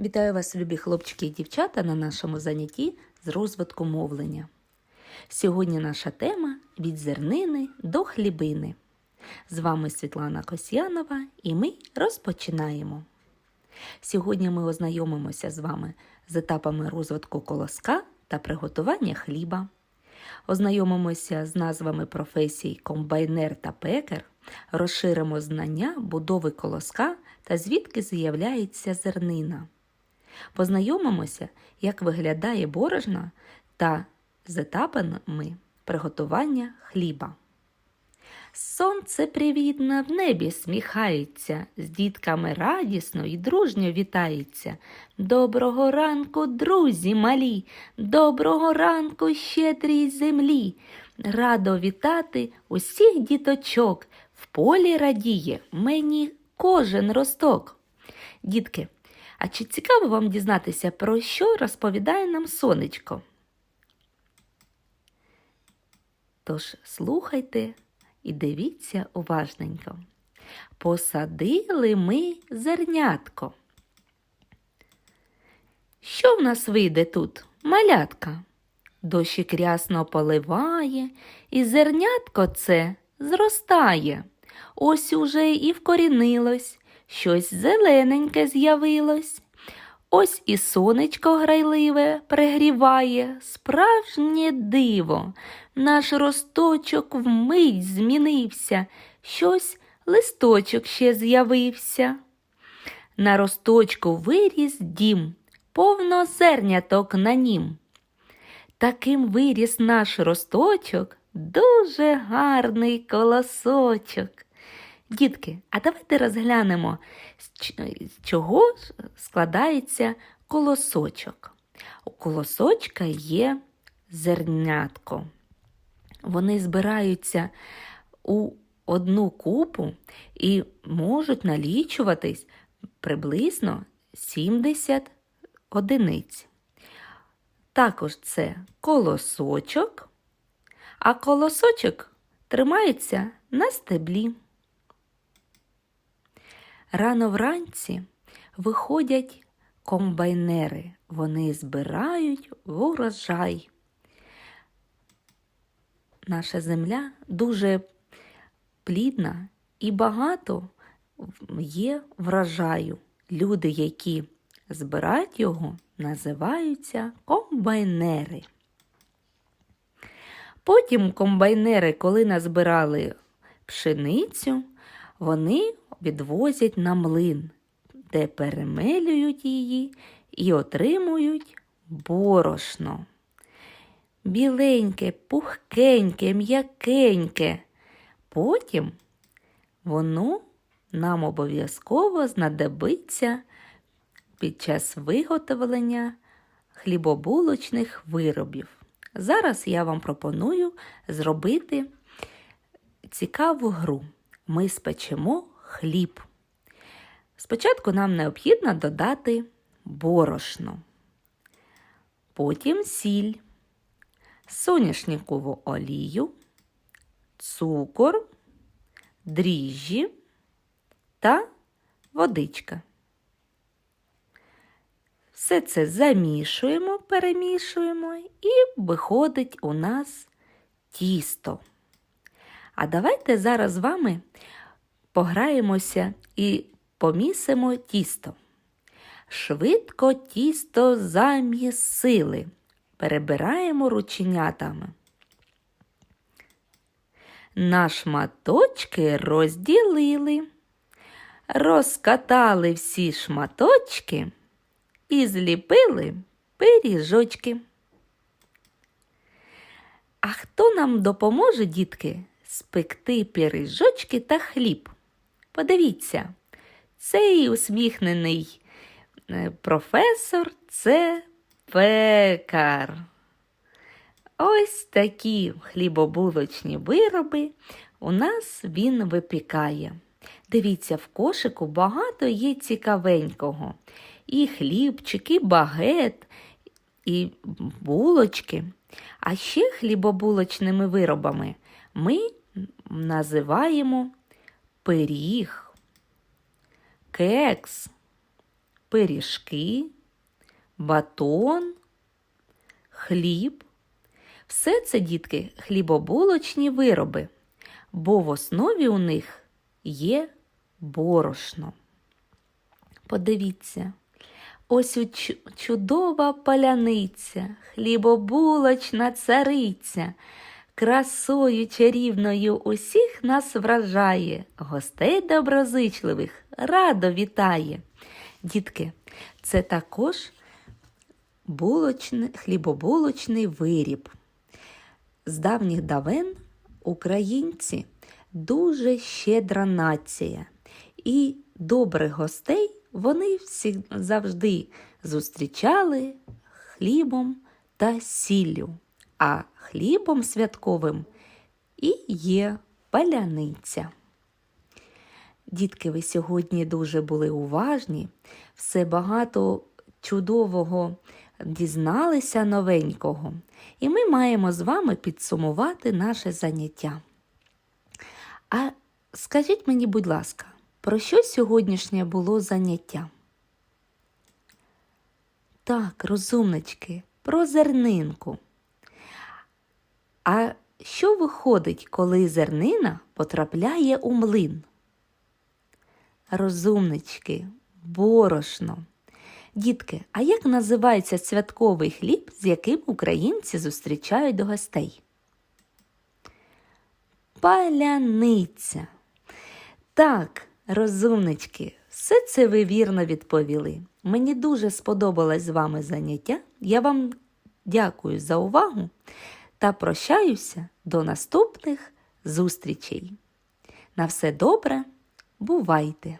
Вітаю вас, любі хлопчики і дівчата, на нашому занятті з розвитку мовлення. Сьогодні наша тема від зернини до хлібини. З вами Світлана Косянова і ми розпочинаємо. Сьогодні ми ознайомимося з вами з етапами розвитку колоска та приготування хліба. Ознайомимося з назвами професій комбайнер та пекар, розширимо знання будови колоска та звідки з'являється зернина. Познайомимося, як виглядає борошно та з етапами приготування хліба. Сонце привітно в небі сміхається, з дітками радісно і дружньо вітається. Доброго ранку, друзі малі, доброго ранку, щедрій землі. Радо вітати усіх діточок. В полі радіє мені кожен росток. Дітки, а чи цікаво вам дізнатися, про що розповідає нам сонечко? Тож слухайте і дивіться уважненько. Посадили ми зернятко. Що в нас вийде тут, малятка? Дощик рясно поливає, і зернятко це зростає. Ось уже і вкорінилось, щось зелененьке з'явилось. Ось і сонечко грайливе пригріває, справжнє диво. Наш росточок вмить змінився, щось листочок ще з'явився. На росточку виріс дім, повно зерняток на нім. Таким виріс наш росточок, дуже гарний колосочок. Дітки, а давайте розглянемо, з чого складається колосочок. У колосочка є зернятко. Вони збираються у одну купу і можуть налічуватись приблизно 70 одиниць. Також це колосочок, а колосочок тримається на стеблі. Рано вранці виходять комбайнери, вони збирають урожай. Наша земля дуже плідна і багато є врожаю. Люди, які збирають його, називаються комбайнери. Потім комбайнери, коли назбирали пшеницю, вони відвозять на млин, де перемелюють її і отримують борошно. Біленьке, пухкеньке, м'якеньке. Потім воно нам обов'язково знадобиться під час виготовлення хлібобулочних виробів. Зараз я вам пропоную зробити цікаву гру. Ми спечемо хліб. Спочатку нам необхідно додати борошно, потім сіль, соняшникову олію, цукор, дріжджі та водичка. Все це замішуємо, перемішуємо і виходить у нас тісто. А давайте зараз з вами пограємося і помісимо тісто. Швидко тісто замісили, перебираємо рученятами. На шматочки розділили, розкатали всі шматочки і зліпили пиріжочки. А хто нам допоможе, дітки, спекти пиріжочки та хліб? Подивіться, цей усміхнений е, професор це пекар. Ось такі хлібобулочні вироби у нас він випікає. Дивіться, в кошику багато є цікавенького. І хлібчик, і багет, і булочки. А ще хлібобулочними виробами ми називаємо пиріг, кекс, пиріжки, батон, хліб. Все це, дітки, хлібобулочні вироби, бо в основі у них є борошно. Подивіться, ось чудова паляниця, хлібобулочна цариця, красою чарівною усіх нас вражає, гостей доброзичливих радо вітає. Дітки, це також булочний, хлібобулочний виріб. З давніх давен українці дуже щедра нація, і добрих гостей вони всі завжди зустрічали хлібом та сіллю, а хлібом святковим і є паляниця. Дітки, ви сьогодні дуже були уважні, все багато чудового дізналися новенького, і ми маємо з вами підсумувати наше заняття. А скажіть мені, будь ласка, про що сьогоднішнє було заняття? Так, розумнички, про зернинку. А що виходить, коли зернина потрапляє у млин? Розумнички, борошно. Дітки, а як називається святковий хліб, з яким українці зустрічають до гостей? Паляниця. Так, розумнички, все це ви вірно відповіли. Мені дуже сподобалось з вами заняття. Я вам дякую за увагу та прощаюся до наступних зустрічей. На все добре, бувайте!